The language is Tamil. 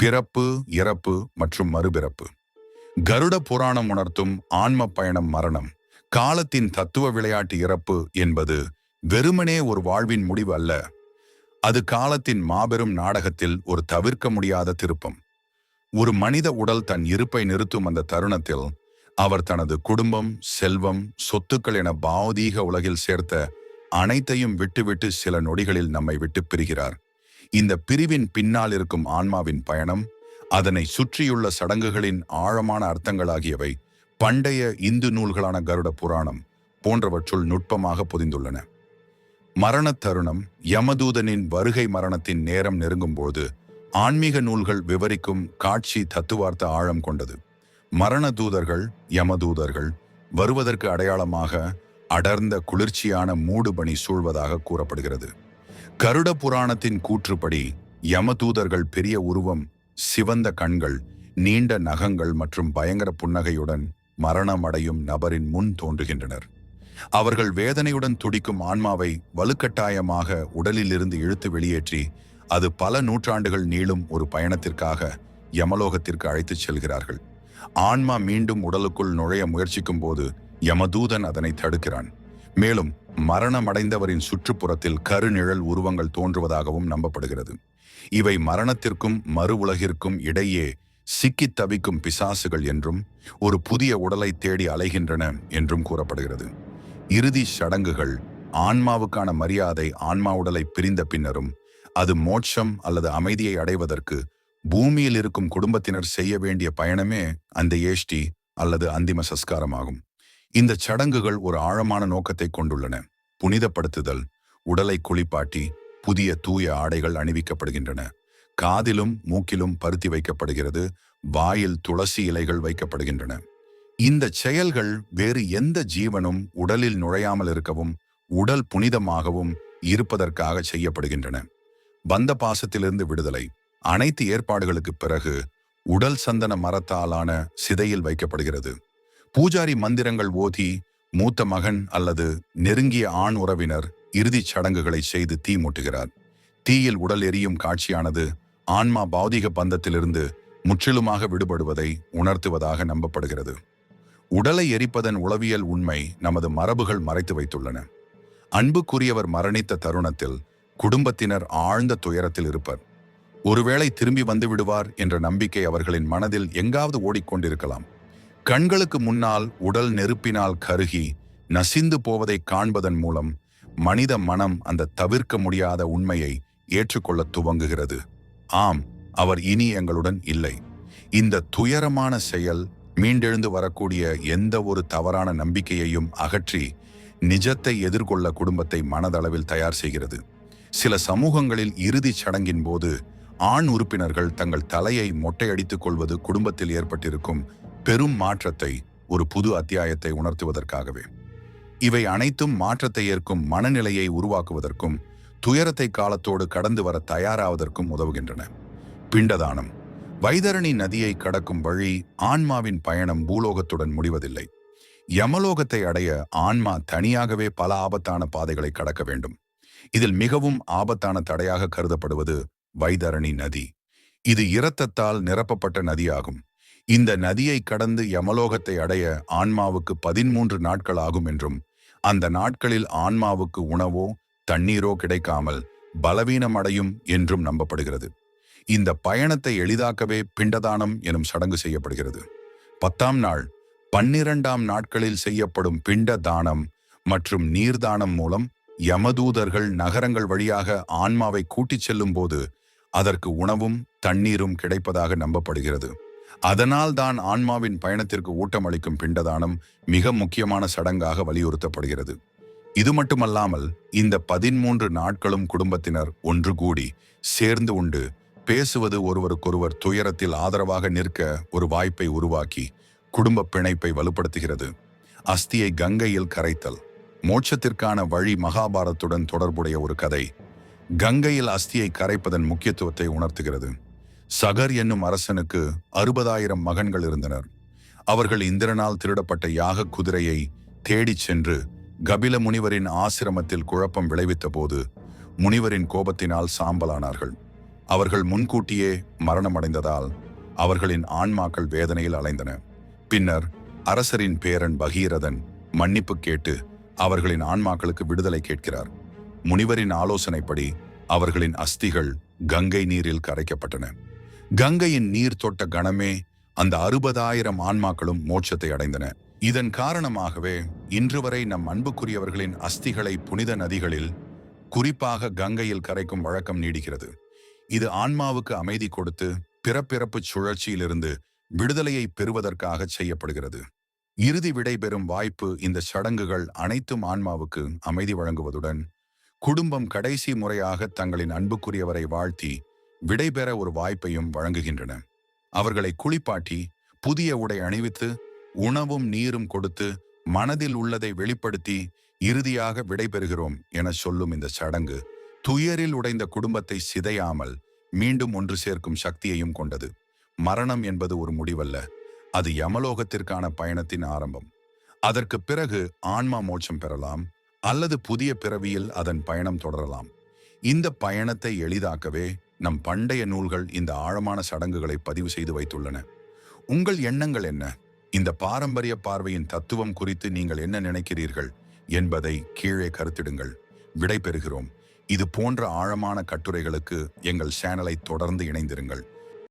பிறப்பு இறப்பு மற்றும் மறுபிறப்பு. கருட புராணம் உணர்த்தும் ஆன்ம பயணம் மரணம். காலத்தின் தத்துவ விளையாட்டு இறப்பு என்பது வெறுமனே ஒரு வாழ்வின் முடிவு அல்ல. அது காலத்தின் மாபெரும் நாடகத்தில் ஒரு தவிர்க்க முடியாத திருப்பம். ஒரு மனித உடல் தன் இருப்பை நிறுத்தும் அந்த தருணத்தில் அவர் தனது குடும்பம் செல்வம் சொத்துக்கள் என பாவதீக உலகில் சேர்த்த அனைத்தையும் விட்டுவிட்டு சில நொடிகளில் நம்மை விட்டு பிரிகிறார். இந்த பிரிவின் பின்னால் இருக்கும் ஆன்மாவின் பயணம் அதனை சுற்றியுள்ள சடங்குகளின் ஆழமான அர்த்தங்களாகியவை பண்டைய இந்து நூல்களான கருட புராணம் போன்றவற்றுள் நுட்பமாக பொதிந்துள்ளன. மரண தருணம் யமதூதனின் வருகை மரணத்தின் நேரம் நெருங்கும்போது ஆன்மீக நூல்கள் விவரிக்கும் காட்சி தத்துவார்த்த ஆழம் கொண்டது. மரண தூதர்கள் யமதூதர்கள் வருவதற்கு அடையாளமாக அடர்ந்த குளிர்ச்சியான மூடுபணி சூழ்வதாக கூறப்படுகிறது. கருட புராணத்தின் கூற்றுப்படி யமதூதர்கள் பெரிய உருவம் சிவந்த கண்கள் நீண்ட நகங்கள் மற்றும் பயங்கர புன்னகையுடன் மரணமடையும் நபரின் முன் தோன்றுகின்றனர். அவர்கள் வேதனையுடன் துடிக்கும் ஆன்மாவை வலுக்கட்டாயமாக உடலிலிருந்து இழுத்து வெளியேற்றி அது பல நூற்றாண்டுகள் நீளும் ஒரு பயணத்திற்காக யமலோகத்திற்கு அழைத்துச் செல்கிறார்கள். ஆன்மா மீண்டும் உடலுக்குள் நுழைய முயற்சிக்கும் போது யமதூதன் அதனை தடுக்கிறான். மேலும் மரணமடைந்தவரின் சுற்றுப்புறத்தில் கருநிழல் உருவங்கள் தோன்றுவதாகவும் நம்பப்படுகிறது. இவை மரணத்திற்கும் மறு உலகிற்கும் இடையே சிக்கித் தவிக்கும் பிசாசுகள் என்றும் ஒரு புதிய உடலை தேடி அலைகின்றன என்றும் கூறப்படுகிறது. இறுதி சடங்குகள் ஆன்மாவுக்கான மரியாதை ஆன்மா உடலை பிரிந்த பின்னரும் அது மோட்சம் அல்லது அமைதியை அடைவதற்கு பூமியில் இருக்கும் குடும்பத்தினர் செய்ய வேண்டிய பயணமே அந்த ஏஷ்டி அல்லது அந்திம சஸ்காரமாகும். இந்த சடங்குகள் ஒரு ஆழமான நோக்கத்தை கொண்டுள்ளன. புனிதப்படுத்துதல் உடலை குளிப்பாட்டி புதிய தூய ஆடைகள் அணிவிக்கப்படுகின்றன. காதிலும் மூக்கிலும் பருத்தி வைக்கப்படுகிறது வாயில் துளசி இலைகள் வைக்கப்படுகின்றன. இந்த செயல்கள் வேறு எந்த ஜீவனும் உடலில் நுழையாமல் இருக்கவும் உடல் புனிதமாகவும் இருப்பதற்காக செய்யப்படுகின்றன. பந்த பாசத்திலிருந்து விடுதலை. அனைத்து ஏற்பாடுகளுக்கு பிறகு உடல் சந்தன மரத்தாலான சிதையில் வைக்கப்படுகிறது. பூஜாரி மந்திரங்கள் ஓதி மூத்த மகன் அல்லது நெருங்கிய ஆண் உறவினர் இறுதிச் சடங்குகளை செய்து தீ மூட்டுகிறார். தீயில் உடல் எரியும் காட்சியானது ஆன்மா பௌதிக பந்தத்திலிருந்து முற்றிலுமாக விடுபடுவதை உணர்த்துவதாக நம்பப்படுகிறது. உடலை எரிப்பதன் உளவியல் உண்மை நமது மரபுகள் மறைத்து வைத்துள்ளன. அன்புக்குரியவர் மரணித்த தருணத்தில் குடும்பத்தினர் ஆழ்ந்த துயரத்தில் இருப்பர். ஒருவேளை திரும்பி வந்து விடுவார் என்ற நம்பிக்கை அவர்களின் மனதில் எங்காவது ஓடிக்கொண்டிருக்கலாம். கண்களுக்கு முன்னால் உடல் நெருப்பினால் கருகி நசிந்து போவதை காண்பதன் மூலம் மனித மனம் அந்த தவிர்க்க முடியாத உண்மையை ஏற்றுக்கொள்ள துவங்குகிறது. ஆம் அவர் இனி எங்களுடன் இல்லை. இந்த துயரமான செயல் மீண்டெழுந்து வரக்கூடிய எந்த ஒரு தவறான நம்பிக்கையையும் அகற்றி நிஜத்தை எதிர்கொள்ள குடும்பத்தை மனதளவில் தயார் செய்கிறது. சில சமூகங்களில் இறுதிச் சடங்கின் போது ஆண் உறுப்பினர்கள் தங்கள் தலையை மொட்டையடித்துக் கொள்வது குடும்பத்தில் ஏற்பட்டிருக்கும் பெரும் மாற்றத்தை ஒரு புது அத்தியாயத்தை உணர்த்துவதற்காகவே. இவை அனைத்தும் மாற்றத்தை ஏற்கும் மனநிலையை உருவாக்குவதற்கும் துயரத்தை காலத்தோடு கடந்து வர தயாராவதற்கும் உதவுகின்றன. பிண்டதானம். வைதரணி நதியை கடக்கும் வழி ஆன்மாவின் பயணம் பூலோகத்துடன் முடிவதில்லை. யமலோகத்தை அடைய ஆன்மா தனியாகவே பல ஆபத்தான பாதைகளை கடக்க வேண்டும். இதில் மிகவும் ஆபத்தான தடையாக கருதப்படுவது வைதரணி நதி. இது இரத்தத்தால் நிரப்பப்பட்ட நதியாகும். இந்த நதியை கடந்து யமலோகத்தை அடைய ஆன்மாவுக்கு பதிமூன்று நாட்கள் ஆகும் என்றும் அந்த நாட்களில் ஆன்மாவுக்கு உணவோ தண்ணீரோ கிடைக்காமல் பலவீனம் அடையும் என்றும் நம்பப்படுகிறது. இந்த பயணத்தை எளிதாக்கவே பிண்டதானம் எனும் சடங்கு செய்யப்படுகிறது. பத்தாம் நாள் பன்னிரண்டாம் நாட்களில் செய்யப்படும் பிண்ட தானம் மற்றும் நீர்தானம் மூலம் யமதூதர்கள் நகரங்கள் வழியாக ஆன்மாவை கூட்டிச் செல்லும் போது அதற்கு உணவும் தண்ணீரும் கிடைப்பதாக நம்பப்படுகிறது. அதனால் தான் ஆன்மாவின் பயணத்திற்கு ஊட்டமளிக்கும் பிண்டதானம் மிக முக்கியமான சடங்காக வலியுறுத்தப்படுகிறது. இது மட்டுமல்லாமல் இந்த பதிமூன்று நாட்களும் குடும்பத்தினர் ஒன்று கூடி சேர்ந்து உண்டு பேசுவது ஒருவருக்கொருவர் துயரத்தில் ஆதரவாக நிற்க ஒரு வாய்ப்பை உருவாக்கி குடும்ப பிணைப்பை வலுப்படுத்துகிறது. அஸ்தியை கங்கையில் கரைத்தல் மோட்சத்திற்கான வழி மகாபாரத்துடன் தொடர்புடைய ஒரு கதை கங்கையில் அஸ்தியை கரைப்பதன் முக்கியத்துவத்தை உணர்த்துகிறது. சகர் என்னும் அரசனுக்கு அறுபதாயிரம் மகன்கள் இருந்தனர். அவர்கள் இந்திரனால் திருடப்பட்ட யாக குதிரையை தேடிச் சென்று கபில முனிவரின் ஆசிரமத்தில் குழப்பம் விளைவித்த போது முனிவரின் கோபத்தினால் சாம்பலானார்கள். அவர்கள் முன்கூட்டியே மரணமடைந்ததால் அவர்களின் ஆன்மாக்கள் வேதனையில் அலைந்தன. பின்னர் அரசரின் பேரன் பகீரதன் மன்னிப்பு கேட்டு அவர்களின் ஆன்மாக்களுக்கு விடுதலை கேட்கிறார். முனிவரின் ஆலோசனைப்படி அவர்களின் அஸ்திகள் கங்கை நீரில் கரைக்கப்பட்டன. கங்கையின் நீர் தொட்ட கணமே அந்த அறுபதாயிரம் ஆன்மாக்களும் மோட்சத்தை அடைந்தன. இதன் காரணமாகவே இன்று வரை நம் அன்புக்குரியவர்களின் அஸ்திகளை புனித நதிகளில் குறிப்பாக கங்கையில் கரைக்கும் வழக்கம் நீடிக்கிறது. இது ஆன்மாவுக்கு அமைதி கொடுத்து பிறப்பிறப்பு சுழற்சியிலிருந்து விடுதலையை பெறுவதற்காக செய்யப்படுகிறது. இறுதி விடைபெறும் வாய்ப்பு இந்த சடங்குகள் அனைத்தும் ஆன்மாவுக்கு அமைதி வழங்குவதுடன் குடும்பம் கடைசி முறையாக தங்களின் அன்புக்குரியவரை வாழ்த்தி விடைபெற ஒரு வாய்ப்பையும் வழங்குகின்றன. அவர்களை குளிப்பாட்டி புதிய உடை அணிவித்து உணவும் நீரும் கொடுத்து மனதில் உள்ளதை வெளிப்படுத்தி இறுதியாக விடைபெறுகிறோம் என சொல்லும் இந்த சடங்கு துயரில் உடைந்த குடும்பத்தை சிதையாமல் மீண்டும் ஒன்று சேர்க்கும் சக்தியையும் கொண்டது. மரணம் என்பது ஒரு முடிவல்ல அது யமலோகத்திற்கான பயணத்தின் ஆரம்பம். அதற்கு பிறகு ஆன்மா மோட்சம் பெறலாம் அல்லது புதிய பிறவியில் அதன் பயணம் தொடரலாம். இந்த பயணத்தை எளிதாக்கவே நம் பண்டைய நூல்கள் இந்த ஆழமான சடங்குகளை பதிவு செய்து வைத்துள்ளன. உங்கள் எண்ணங்கள் என்ன? இந்த பாரம்பரிய பார்வையின் தத்துவம் குறித்து நீங்கள் என்ன நினைக்கிறீர்கள் என்பதை கீழே கருத்திடுங்கள். விடை பெறுகிறோம் இது போன்ற ஆழமான கட்டுரைகளுக்கு எங்கள் சேனலை தொடர்ந்து இணைந்திருங்கள்.